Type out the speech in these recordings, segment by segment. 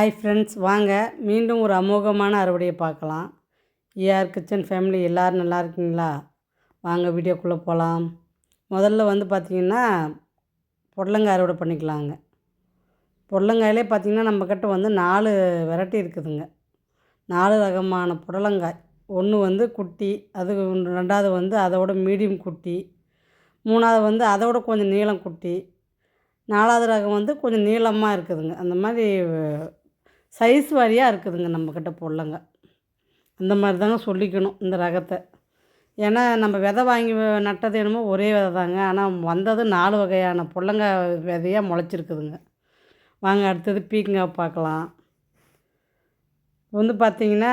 Hi friends வாங்க. மீண்டும் ஒரு அமோகமான அறுவடையை பார்க்கலாம். ஏஆர் கிச்சன் ஃபேமிலி எல்லோரும் நல்லா இருக்கீங்களா? வாங்க வீடியோக்குள்ளே போகலாம் முதல்ல வந்து பார்த்திங்கன்னா புடலங்காய் அறுவடை பண்ணிக்கலாங்க. புடலங்காயிலே பார்த்திங்கன்னா நம்மக்கிட்ட வந்து நாலு வெரைட்டி இருக்குதுங்க. நாலு ரகமான புடலங்காய். ஒன்று வந்து குட்டி அது ரெண்டாவது வந்து அதோட மீடியம் குட்டி. மூணாவது வந்து அதோட கொஞ்சம் நீளம் குட்டி. நாலாவது ரகம் வந்து கொஞ்சம் நீளமாக இருக்குதுங்க. அந்த மாதிரி சைஸ் வாரியாக இருக்குதுங்க நம்மக்கிட்ட புடலங்காய் அந்த மாதிரி தாங்க சொல்லிக்கணும் இந்த ரகத்தை. ஏன்னா நம்ம விதை வாங்கி நட்டது என்னமோ ஒரே விதை தாங்க ஆனால் வந்தது நாலு வகையான புள்ளங்க விதையாக முளைச்சிருக்குதுங்க. வாங்க அடுத்தது பீக்கங்காய் பார்க்கலாம். வந்து பார்த்திங்கன்னா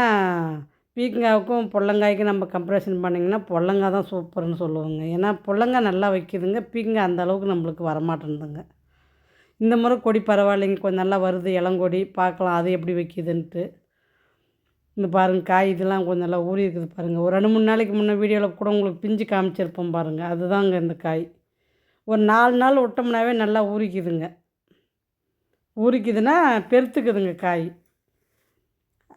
பீக்கங்காவுக்கும் புடலங்காய்க்கும் நம்ம கம்பரேஷன் பண்ணிங்கன்னா புள்ளங்காய் தான் சூப்பர்னு சொல்லுவோங்க. ஏன்னா புள்ளங்காய் நல்லா வைக்கிதுங்க. பீக்கங்காய் அந்தளவுக்கு நம்மளுக்கு வரமாட்டேன்துங்க. இந்த முறை கொடி பரவாயில்லைங்க கொஞ்சம் நல்லா வருது இளங்கொடி பார்க்கலாம் அது எப்படி வைக்கிதுன்ட்டு. இந்த பாருங்க காய் இதெல்லாம் கொஞ்சம் நல்லா ஊறி இருக்குது பாருங்கள் ஒரு ரெண்டு மூணு நாளைக்கு முன்னே வீடியோவில் கூட உங்களுக்கு பிஞ்சு காமிச்சிருப்போம் பாருங்கள் அதுதாங்க இந்த காய். ஒரு நாலு நாள் விட்டோம்னாவே நல்லா ஊறிக்குதுங்க. ஊறிக்குதுன்னா பெருத்துக்குதுங்க காய்.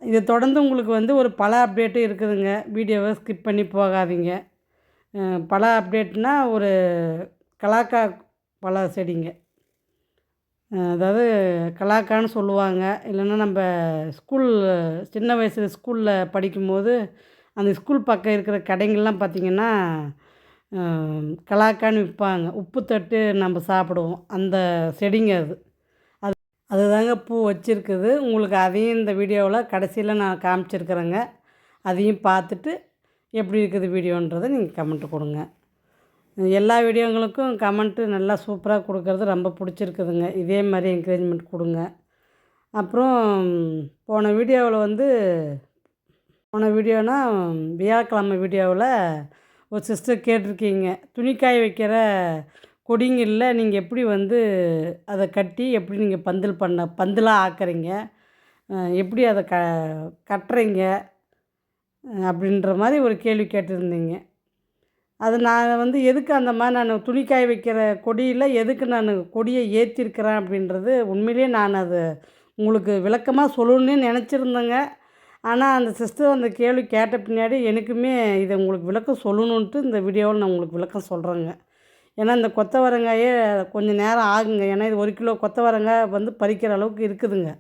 இதை தொடர்ந்து உங்களுக்கு வந்து ஒரு பல அப்டேட்டும் இருக்குதுங்க. வீடியோவை ஸ்கிப் பண்ணி போகாதீங்க. பல அப்டேட்னா ஒரு கலாக்கா பல செடிங்க. அதாவது கலாக்கான்னு சொல்லுவாங்க. இல்லைன்னா நம்ம ஸ்கூல் சின்ன வயசில் ஸ்கூலில் படிக்கும்போது அந்த ஸ்கூல் பக்கம் இருக்கிற கடைங்கள்லாம் பார்த்திங்கன்னா கலாக்கான்னு விற்பாங்க. உப்பு தட்டு நம்ம சாப்பிடுவோம். அந்த செடிங்க அது. அது அதுதாங்க பூ வச்சுருக்குது. உங்களுக்கு அதையும் இந்த வீடியோவில் கடைசியில் நான் காமிச்சிருக்கிறேங்க. அதையும் பார்த்துட்டு எப்படி இருக்குது வீடியோன்றதை நீங்கள் கமெண்ட் கொடுங்க. எல்லா வீடியோங்களுக்கும் கமெண்ட்டு நல்லா சூப்பராக கொடுக்கறது ரொம்ப பிடிச்சிருக்குதுங்க. இதே மாதிரி என்கரேஜ்மெண்ட் கொடுங்க. அப்புறம் போன வீடியோவில் வந்து போன வீடியோனா வியாழக்கிழமை வீடியோவில் ஒரு சிஸ்டர் கேட்டிருக்கீங்க. துணிக்காய வைக்கிற கொடிங்களில் நீங்கள் எப்படி வந்து அதை கட்டி எப்படி நீங்கள் பந்தல் பண்ண பந்தலாக ஆக்குறீங்க? எப்படி அதை க கட்டுறீங்க? அப்படின்ற மாதிரி ஒரு கேள்வி கேட்டிருந்தீங்க. அது நான் வந்து எதுக்கு அந்த மாதிரி நான் துணி காய வைக்கிற கொடியில் எதுக்கு நான் கொடியை ஏற்றிருக்கிறேன் அப்படின்றது உண்மையிலேயே நான் அது உங்களுக்கு விளக்கமாக சொல்லணும்னு நினச்சிருந்தேங்க. ஆனால் அந்த சிஸ்டர் அந்த கேள்வி கேட்ட பின்னாடி எனக்குமே இதை உங்களுக்கு விளக்கம் சொல்லணுன்ட்டு இந்த வீடியோவில் நான் உங்களுக்கு விளக்கம் சொல்கிறேங்க ஏன்னா இந்த கொத்தவரங்காயே கொஞ்சம் நேரம் ஆகுங்க. ஏன்னா இது ஒரு கிலோ கொத்தவரங்காய் வந்து பறிக்கிற அளவுக்கு இருக்குதுங்க.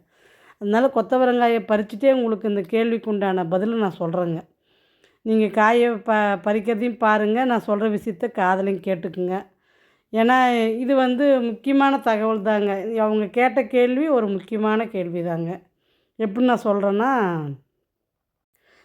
அதனால் கொத்தவரங்காயை பறிச்சுட்டே உங்களுக்கு இந்த கேள்விக்கு உண்டான பதிலை நான் சொல்கிறேங்க நீங்கள் காயை ப பறிக்கிறதையும் பாருங்கள் நான் சொல்கிற விஷயத்த காதலையும் கேட்டுக்குங்க. ஏன்னா இது வந்து முக்கியமான தகவல் தாங்க. அவங்க கேட்ட கேள்வி ஒரு முக்கியமான கேள்வி தாங்க. எப்படி நான் சொல்கிறேன்னா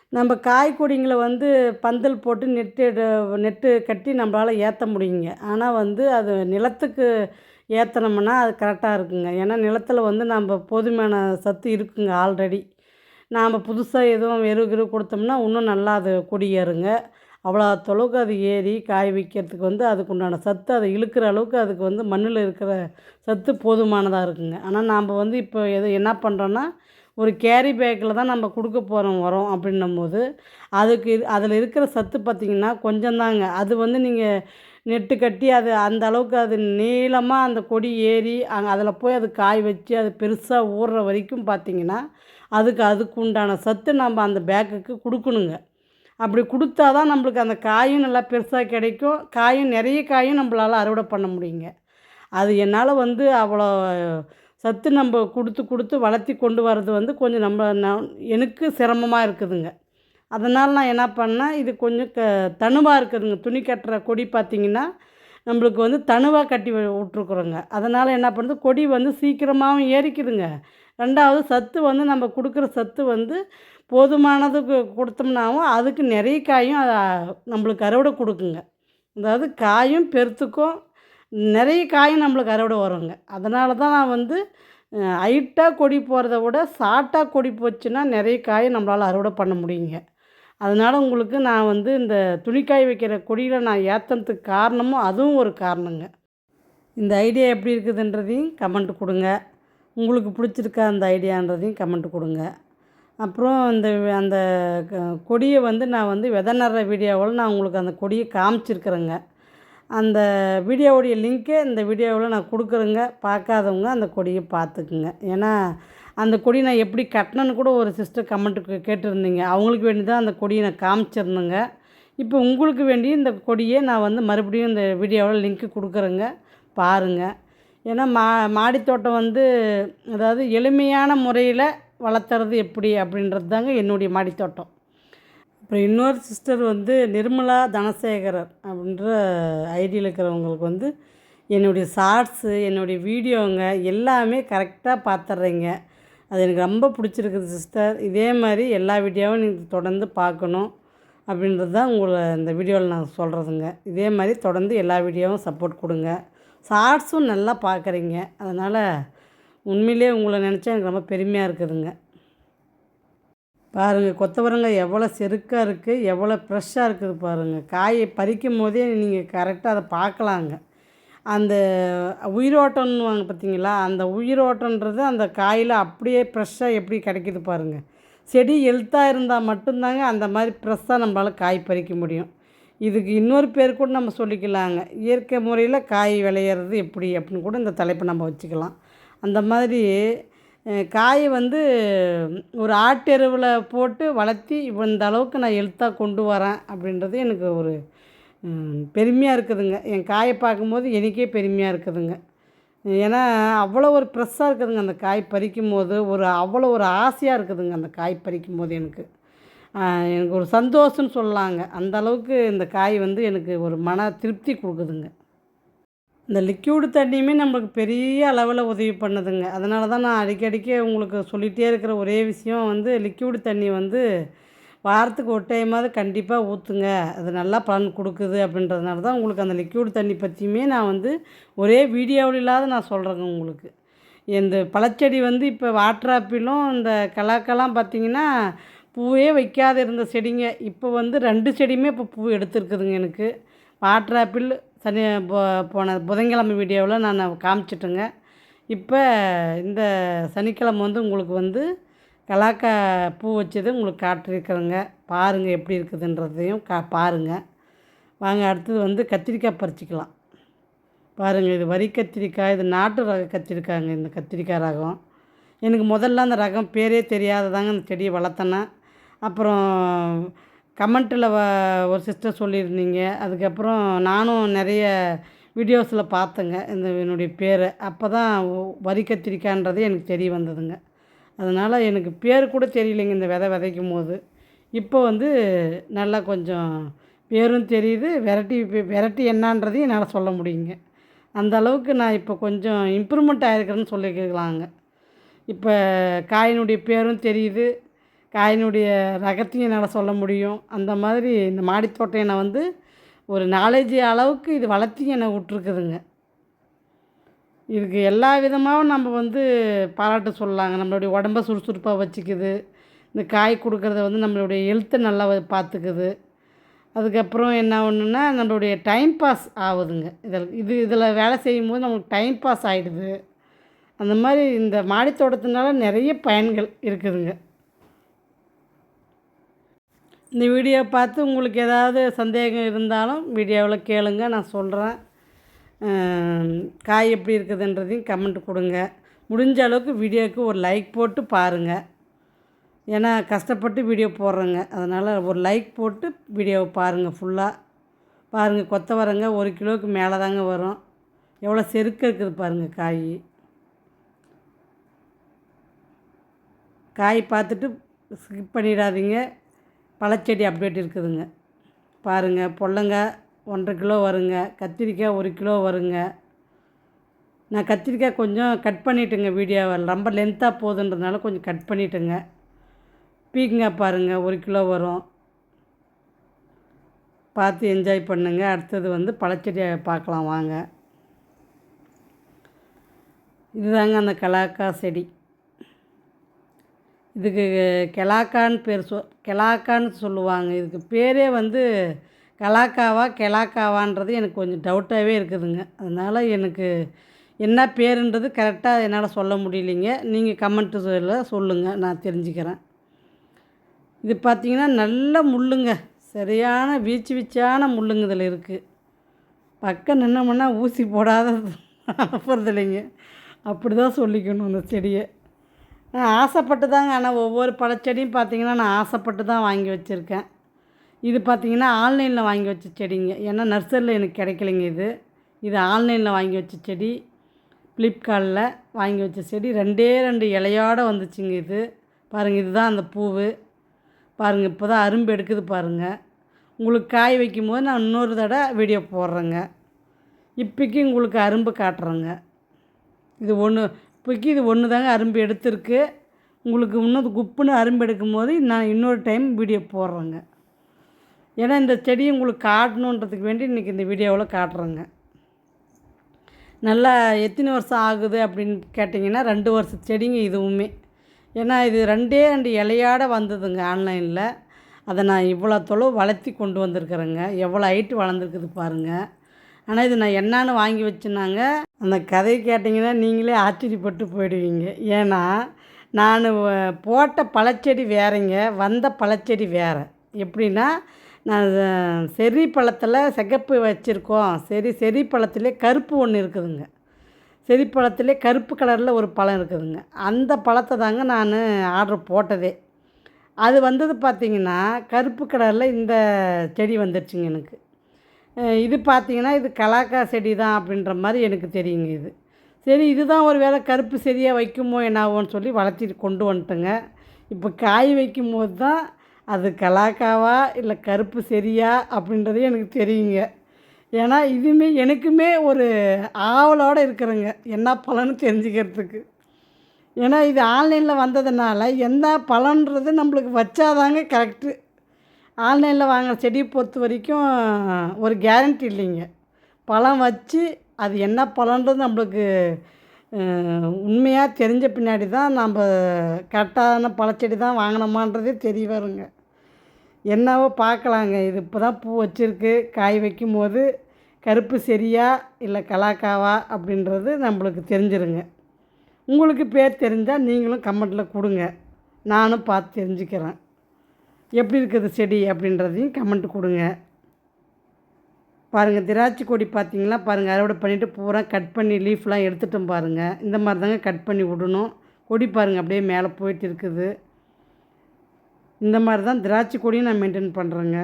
நம்ம காய்கொடிங்களை வந்து பந்தல் போட்டு நெட்டு எடு- நெட்டு கட்டி நம்மளால் ஏற்ற முடியுங்க. ஆனால் வந்து அது நிலத்துக்கு ஏற்றினோம்னா அது கரெக்டாக இருக்குங்க. ஏன்னா நிலத்தில் வந்து நம்ம போதுமான சத்து இருக்குங்க ஆல்ரெடி. நாம் புதுசாக எதுவும் எரு கிரு கொடுத்தோம்னா இன்னும் நல்லா அது கொடி ஏறுங்க. அவ்வளோ தொலைவுக்கு அது ஏறி காய் வைக்கிறதுக்கு வந்து அதுக்கு உண்டான சத்து அதை இழுக்கிற அளவுக்கு அதுக்கு வந்து மண்ணில் இருக்கிற சத்து போதுமானதாக இருக்குங்க. ஆனால் நாம் வந்து இப்போ எது என்ன பண்ணுறோன்னா ஒரு கேரி பேக்கில் தான் நம்ம கொடுக்க போகிறோம் உரம் அப்படின்னும் போது அதுக்கு அதில் இருக்கிற சத்து பார்த்திங்கன்னா கொஞ்சம்தாங்க அது வந்து நீங்கள் நெட்டு கட்டி அது அந்த அளவுக்கு அது நீளமாக அந்த கொடி ஏறி அங்கே அதில் போய் அது காய் வச்சு அது பெருசாக ஊறுற வரைக்கும் பார்த்திங்கன்னா அதுக்கு அதுக்கு உண்டான சத்து நம்ம அந்த பேக்குக்கு கொடுக்கணுங்க. அப்படி கொடுத்தா தான் நம்மளுக்கு அந்த காயும் நல்லா பெருசாக கிடைக்கும். காயும் நிறைய காயும் நம்மளால் அறுவடை பண்ண முடியுங்க. அது என்னால் வந்து அவ்வளோ சத்து நம்ம கொடுத்து கொடுத்து வளர்த்தி கொண்டு வர்றது வந்து கொஞ்சம் நம்ம நான் எனக்கு சிரமமாக இருக்குதுங்க. அதனால் நான் என்ன பண்ணேன் இது கொஞ்சம் க தனுவாக இருக்குதுங்க. துணி கட்டுற கொடி பார்த்திங்கன்னா நம்மளுக்கு வந்து தனுவாக கட்டி விட்ருக்குறோங்க அதனால் என்ன பண்ணுது கொடி வந்து சீக்கிரமாகவும் ஏறிக்குதுங்க. ரெண்டாவது சத்து வந்து நம்ம கொடுக்குற சத்து வந்து போதுமானதுக்கு கொடுத்தோம்னாவும் அதுக்கு நிறைய காயும் நம்மளுக்கு அறுவடை கொடுக்குங்க. அதாவது காயும் பெருத்துக்கும் நிறைய காயும் நம்மளுக்கு அறுவடை வருங்க. அதனால தான் நான் வந்து ஹைட்டாக கொடி போகிறத விட ஷார்ட்டாக கொடி போச்சுன்னா நிறைய காயை நம்மளால் அறுவடை பண்ண முடியுங்க. அதனால் உங்களுக்கு நான் வந்து இந்த துணிக்காய் வைக்கிற கொடியில் நான் ஏற்றுறதுக்கு காரணமும் அதுவும் ஒரு காரணங்க. இந்த ஐடியா எப்படி இருக்குதுன்றதையும் கமெண்ட் கொடுங்க. உங்களுக்கு பிடிச்சிருக்கா அந்த ஐடியான்றதையும் கமெண்ட் கொடுங்க. அப்புறம் இந்த அந்த க- கொடியை வந்து நான் வந்து விதை நடுற வீடியோவில் நான் உங்களுக்கு அந்த கொடியை காமிச்சிருக்கிறேங்க. அந்த வீடியோவுடைய லிங்க்கை இந்த வீடியோவில் நான் கொடுக்குறேங்க. பார்க்காதவங்க அந்த கொடியை பார்த்துக்குங்க. ஏன்னா அந்த கொடி நான் எப்படி கட்டினேன்னு கூட ஒரு சிஸ்டர் கமெண்ட்டுக்கு கேட்டிருந்தீங்க. அவங்களுக்கு வேண்டி தான் அந்த கொடியை நான் காமிச்சிருந்தேங்க. இப்போ உங்களுக்கு வேண்டி இந்த கொடியை நான் வந்து மறுபடியும் இந்த வீடியோவில் லிங்க்கு கொடுக்குறேங்க. பாருங்கள் ஏன்னா மா மாடித்தோட்டம் வந்து அதாவது எளிமையான முறையில் வளர்த்துறது எப்படி அப்படின்றது தாங்க என்னுடைய மாடித்தோட்டம். அப்புறம் இன்னொரு சிஸ்டர் வந்து நிர்மலா தனசேகரர் அப்படின்ற ஐடியில் இருக்கிறவங்களுக்கு வந்து என்னுடைய ஷார்ட்ஸு என்னுடைய வீடியோங்க எல்லாமே கரெக்டாக பார்த்துட்றீங்க அது எனக்கு ரொம்ப பிடிச்சிருக்குது சிஸ்டர். இதே மாதிரி எல்லா வீடியோவும் நீங்கள் தொடர்ந்து பார்க்கணும் அப்படின்றது தான் உங்களை இந்த வீடியோவில் நான் சொல்கிறதுங்க இதே மாதிரி தொடர்ந்து எல்லா வீடியோவும் சப்போர்ட் கொடுங்க. ஷார்ட்ஸும் நல்லா பார்க்குறீங்க. அதனால் உண்மையிலே உங்களை நினச்சா எனக்கு ரொம்ப பெருமையாக இருக்குதுங்க. பாருங்கள் கொத்தவரங்காய் எவ்வளோ செருக்காக இருக்குது எவ்வளோ ஃப்ரெஷ்ஷாக இருக்குது பாருங்கள் காயை பறிக்கும் போதே நீங்கள் கரெக்டாக அதை பார்க்கலாங்க. அந்த உயிரோட்டம்னுவாங்க பார்த்தீங்களா அந்த உயிரோட்டன்றது அந்த காயில் அப்படியே ஃப்ரெஷ்ஷாக எப்படி கிடைக்கிது பாருங்கள் செடி ஹெல்த்தாக இருந்தால் மட்டும்தாங்க அந்த மாதிரி ஃப்ரெஷ்ஷாக நம்மளால் காய் பறிக்க முடியும். இதுக்கு இன்னொரு பேர் கூட நம்ம சொல்லிக்கலாங்க. இயற்கை முறையில் காய் விளையிறது எப்படி அப்படின்னு கூட இந்த தலைப்பை நம்ம வச்சுக்கலாம். அந்த மாதிரி காய் வந்து ஒரு ஆட்டெருவில் போட்டு வளர்த்தி இந்த அளவுக்கு நான் எழுத்தாக கொண்டு வரேன் அப்படின்றது எனக்கு ஒரு பெருமையாக இருக்குதுங்க. என் காயை பார்க்கும்போது எனக்கே பெருமையாக இருக்குதுங்க. ஏன்னா அவ்வளோ ஒரு ப்ரெஸ்ஸாக இருக்குதுங்க அந்த காய் பறிக்கும் போது ஒரு அவ்வளோ ஒரு ஆசையாக இருக்குதுங்க அந்த காய் பறிக்கும் போது எனக்கு. எனக்கு ஒரு சந்தோஷம்னு சொல்லலாங்க அந்த அளவுக்கு இந்த காய் வந்து எனக்கு ஒரு மன திருப்தி கொடுக்குதுங்க. இந்த லிக்யூடு தண்ணியுமே நம்மளுக்கு பெரிய அளவில் உதவி பண்ணுதுங்க. அதனால தான் நான் அடிக்கடிக்கே உங்களுக்கு சொல்லிகிட்டே இருக்கிற ஒரே விஷயம் வந்து லிக்யூடு தண்ணி வந்து வாரத்துக்கு ஒரு டைமாவது கண்டிப்பாக ஊற்றுங்க அது நல்லா பலன் கொடுக்குது அப்படின்றதுனால தான் உங்களுக்கு அந்த லிக்யூட் தண்ணி பற்றியுமே நான் வந்து ஒரே வீடியோவில் இல்லாத நான் சொல்கிறேங்க உங்களுக்கு. இந்த பழச்செடி வந்து இப்போ வாட்டர் ஆப்பிளும் இந்த கலாக்கெல்லாம் பார்த்திங்கன்னா பூவே வைக்காத இருந்த செடிங்க. இப்போ வந்து ரெண்டு செடியுமே இப்போ பூ எடுத்துருக்குதுங்க எனக்கு. வாட்டர் ஆப்பிள் சனி போன புதன்கிழமை வீடியோவில் நான் காமிச்சிட்டேங்க. இப்போ இந்த சனிக்கிழமை வந்து உங்களுக்கு வந்து கலாக்கா பூ வச்சது உங்களுக்கு காட்டிருக்கிறேங்க பாருங்கள் எப்படி இருக்குதுன்றதையும் கா பாருங்கள் வாங்க அடுத்தது வந்து கத்திரிக்காய் பறிச்சிக்கலாம். பாருங்கள் இது வரி கத்திரிக்காய் இது நாட்டு ரக கத்திரிக்காய்ங்க இந்த கத்திரிக்காய் ரகம். எனக்கு முதல்ல அந்த ரகம் பேரே தெரியாததாங்க அந்த செடியை வளர்த்தேன்னா. அப்புறம் கமெண்ட்டில் வ ஒரு சிஸ்டர் சொல்லியிருந்தீங்க. அதுக்கப்புறம் நானும் நிறைய வீடியோஸில் பார்த்தேங்க. இந்த என்னுடைய பேரை. அப்போ தான் வரி கத்திரிக்கான்றது எனக்கு தெரிய வந்ததுங்க. அதனால் எனக்கு பேர் கூட தெரியலைங்க இந்த விதை விதைக்கும் போது. இப்போ வந்து நல்லா கொஞ்சம் பேரும் தெரியுது. வெரைட்டி வெரைட்டி என்னான்றதையும் என்னால் சொல்ல முடியுங்க. அந்த அளவுக்கு நான் இப்போ கொஞ்சம் இம்ப்ரூவ்மெண்ட் ஆகிருக்கிறேன்னு சொல்லிக்கலாங்க இப்போ காயினுடைய பேரும் தெரியுது. காயினுடைய ரகத்தையும் என்னால் சொல்ல முடியும். அந்த மாதிரி இந்த மாடித்தோட்டம் என்னை வந்து ஒரு நாலேஜ் அளவுக்கு இது வளர்த்தி என்னை விட்ருக்குதுங்க இதுக்கு எல்லா விதமாகவும் நம்ம வந்து பாராட்டு சொல்லலாங்க. நம்மளுடைய உடம்ப சுறுசுறுப்பாக வச்சுக்குது. இந்த காய் கொடுக்குறத வந்து நம்மளுடைய ஹெல்த்தை நல்லா பார்த்துக்குது அதுக்கப்புறம் என்ன ஒன்றுன்னா நம்மளுடைய டைம் பாஸ் ஆகுதுங்க. இதில் இது இதில் வேலை செய்யும் போது நமக்கு டைம் பாஸ் ஆகிடுது அந்த மாதிரி இந்த மாடித்தோட்டத்தினால நிறைய பயன்கள் இருக்குதுங்க. இந்த வீடியோ பார்த்து உங்களுக்கு ஏதாவது சந்தேகம் இருந்தாலும் வீடியோவில் கேளுங்க நான் சொல்கிறேன் காய் எப்படி இருக்குதுன்றதையும் கமெண்ட் கொடுங்க. முடிஞ்ச அளவுக்கு வீடியோவுக்கு ஒரு லைக் போட்டு பாருங்கள் ஏன்னா கஷ்டப்பட்டு வீடியோ போடுறேங்க. அதனால் ஒரு லைக் போட்டு வீடியோவை பாருங்கள் ஃபுல்லாக பாருங்கள் கொத்தவரங்க ஒரு கிலோவுக்கு மேலே தாங்க வரும். எவ்வளோ செருக்க இருக்குது பாருங்கள் காய். காய் பார்த்துட்டு ஸ்கிப் பண்ணிடாதீங்க. பழச்செடி அப்டேட் இருக்குதுங்க. பாருங்கள் பொல்லங்காய் ஒன்றரை கிலோ வருங்க கத்திரிக்காய் ஒரு கிலோ வருங்க. நான் கத்திரிக்காய் கொஞ்சம் கட் பண்ணிவிட்டுங்க வீடியோவை. ரொம்ப லென்த்தாக போகுதுன்றதுனால கொஞ்சம் கட் பண்ணிவிட்டுங்க பீக்கங்காய் பாருங்கள் ஒரு கிலோ வரும். பார்த்து என்ஜாய் பண்ணுங்கள் அடுத்தது வந்து பழச்செடியை பார்க்கலாம் வாங்க. இதுதாங்க அந்த கலாக்கா செடி. இதுக்கு கெலாக்கான்னு பேர் சொ கெலாக்கான்னு சொல்லுவாங்க. இதுக்கு பேரே வந்து கலாக்காவா கெலாக்காவான்றது எனக்கு கொஞ்சம் டவுட்டாகவே இருக்குதுங்க. அதனால் எனக்கு என்ன பேருன்றது கரெக்டாக என்னால் சொல்ல முடியலைங்க. நீங்கள் கமெண்ட்டு சொல்லுங்கள் நான் தெரிஞ்சுக்கிறேன். இது பார்த்திங்கன்னா நல்ல முள்ளுங்க. சரியான வீச்சு வீச்சான முள்ளுங்க இதில் இருக்குது பக்கம் நின்னமுன்னா ஊசி போடாத அனுப்புறது இல்லைங்க அப்படி தான் சொல்லிக்கணும் அந்த செடியை. ஆசைப்பட்டு தாங்க ஆனால் ஒவ்வொரு பழச்செடியும் பார்த்தீங்கன்னா நான் ஆசைப்பட்டு தான் வாங்கி வச்சுருக்கேன். இது பார்த்தீங்கன்னா ஆன்லைனில் வாங்கி வச்ச செடிங்க. ஏன்னா நர்சரியில் எனக்கு கிடைக்கலைங்க இது. இது ஆன்லைனில் வாங்கி வச்ச செடி ஃப்ளிப்கார்ட்டில் வாங்கி வச்ச செடி ரெண்டே ரெண்டு இலையோட வந்துச்சுங்க இது. பாருங்கள் இதுதான் அந்த பூவு. பாருங்கள் இப்போ தான் அரும்பு எடுக்குது பாருங்கள் உங்களுக்கு காய் வைக்கும் போது நான் இன்னொரு தடவை வீடியோ போடுறேங்க. இப்போக்கி உங்களுக்கு அரும்பு காட்டுறேங்க. இது ஒன்று இப்போக்கி இது ஒன்று தாங்க அரும்பு எடுத்திருக்கு. உங்களுக்கு இன்னும் குப்புன்னு அரும்பு எடுக்கும் போது நான் இன்னொரு டைம் வீடியோ போடுறேங்க. ஏன்னா இந்த செடியை உங்களுக்கு காட்டணுன்றதுக்கு வேண்டி இன்றைக்கி இந்த வீடியோவில் காட்டுறேங்க. நல்லா எத்தனை வருஷம் ஆகுது அப்படின்னு கேட்டிங்கன்னா ரெண்டு வருஷம் செடிங்க இதுவுமே. ஏன்னா இது ரெண்டே ரெண்டு இலையாட வந்ததுங்க ஆன்லைனில். அதை நான் இவ்வளோ தொலைவு வளர்த்தி கொண்டு வந்திருக்கிறேங்க. எவ்வளோ ஹைட்டு வளர்ந்துருக்குது பாருங்கள் ஆனால் இது நான் என்னான்னு வாங்கி வச்சுனாங்க. அந்த கதையை கேட்டிங்கன்னா நீங்களே ஆச்சரியப்பட்டு போயிடுவீங்க. ஏன்னா நான் போட்ட பழச்செடி வேறங்க. வந்த பழச்செடி வேறு. எப்படின்னா நான் செரி பழத்தில் சிகப்பு வச்சுருக்கோம். சரி செரி பழத்துலேயே கருப்பு ஒன்று இருக்குதுங்க. செரி பழத்துலே கருப்பு கலரில் ஒரு பழம் இருக்குதுங்க. அந்த பழத்தை தாங்க நான் ஆர்டர் போட்டதே. அது வந்தது பார்த்திங்கன்னா கருப்பு கலரில் இந்த செடி வந்துடுச்சுங்க எனக்கு. இது பார்த்திங்கன்னா இது கலாக்கா செடி தான் அப்படின்ற மாதிரி எனக்கு தெரியுங்க இது. சரி இதுதான் ஒரு வேளை கருப்பு செடியாக வைக்குமோ என்னாவோன்னு சொல்லி வளர்த்திட்டு கொண்டு வந்துட்டேங்க. இப்போ காய் வைக்கும் போது தான் அது கலாக்காவா இல்லை கருப்பு சரியா அப்படின்றது எனக்கு தெரியுங்க. ஏன்னா இதுவுமே எனக்குமே ஒரு ஆவலோடு இருக்கிறேங்க. என்ன பலன்னு தெரிஞ்சுக்கிறதுக்கு. ஏன்னா இது ஆன்லைனில் வந்ததுனால என்ன பலன்றது நம்மளுக்கு வச்சாதாங்க கரெக்டு ஆன்லைனில் வாங்கின செடியை பொறுத்த வரைக்கும் ஒரு கேரண்டி இல்லைங்க. பழம் வச்சு அது என்ன பழன்றது நம்மளுக்கு உண்மையாக தெரிஞ்ச பின்னாடி தான் நம்ம கரெக்டான பழச்செடி தான் வாங்கினோமான்றதே தெரிய வருங்க. என்னவோ பார்க்கலாங்க. இது இப்போ தான் பூ வச்சுருக்கு. காய் வைக்கும் போது கருப்பு சரியா இல்லை கலாக்காவா அப்படின்றது நம்மளுக்கு தெரிஞ்சிருங்க. உங்களுக்கு பேர் தெரிஞ்சால் நீங்களும் கமெண்ட்டில் கொடுங்க. நானும் பார்த்து தெரிஞ்சுக்கிறேன். எப்படி இருக்குது செடி அப்படின்றதையும் கமெண்ட் கொடுங்க. பாருங்கள் திராட்சை கொடி பார்த்திங்களா? பாருங்கள் அறுவடை பண்ணிவிட்டு பூரா கட் பண்ணி லீஃப்லாம் எடுத்துட்டோம் பாருங்கள் இந்த மாதிரி தாங்க கட் பண்ணி விடணும். கொடி பாருங்கள் அப்படியே மேலே போயிட்டு இருக்குது. இந்த மாதிரி தான் திராட்சை கொடியும் நான் மெயின்டைன் பண்ணுறேங்க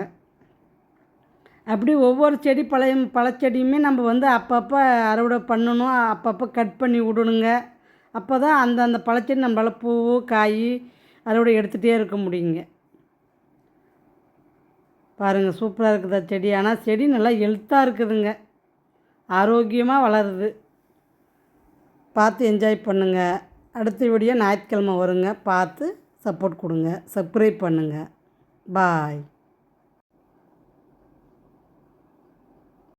அப்படி ஒவ்வொரு செடி பழைய பழச்செடியுமே நம்ம வந்து அப்பப்போ அறுவடை பண்ணணும் அப்பப்போ கட் பண்ணி விடணுங்க. அப்போ தான் அந்த அந்த பழச்செடி நம்மளால் பூ காய் அறுவடை எடுத்துகிட்டே இருக்க முடியுங்க. பாருங்கள் சூப்பராக இருக்குதா செடி. ஆனால் செடி நல்லா ஹெல்த்தாக இருக்குதுங்க. ஆரோக்கியமாக வளருது. பார்த்து என்ஜாய் பண்ணுங்கள் அடுத்த வீடியோ ஞாயிற்றுக்கிழமை வருங்க. பார்த்து சப்போர்ட் கொடுங்க. சப்ஸ்கிரைப் பண்ணுங்கள் பாய்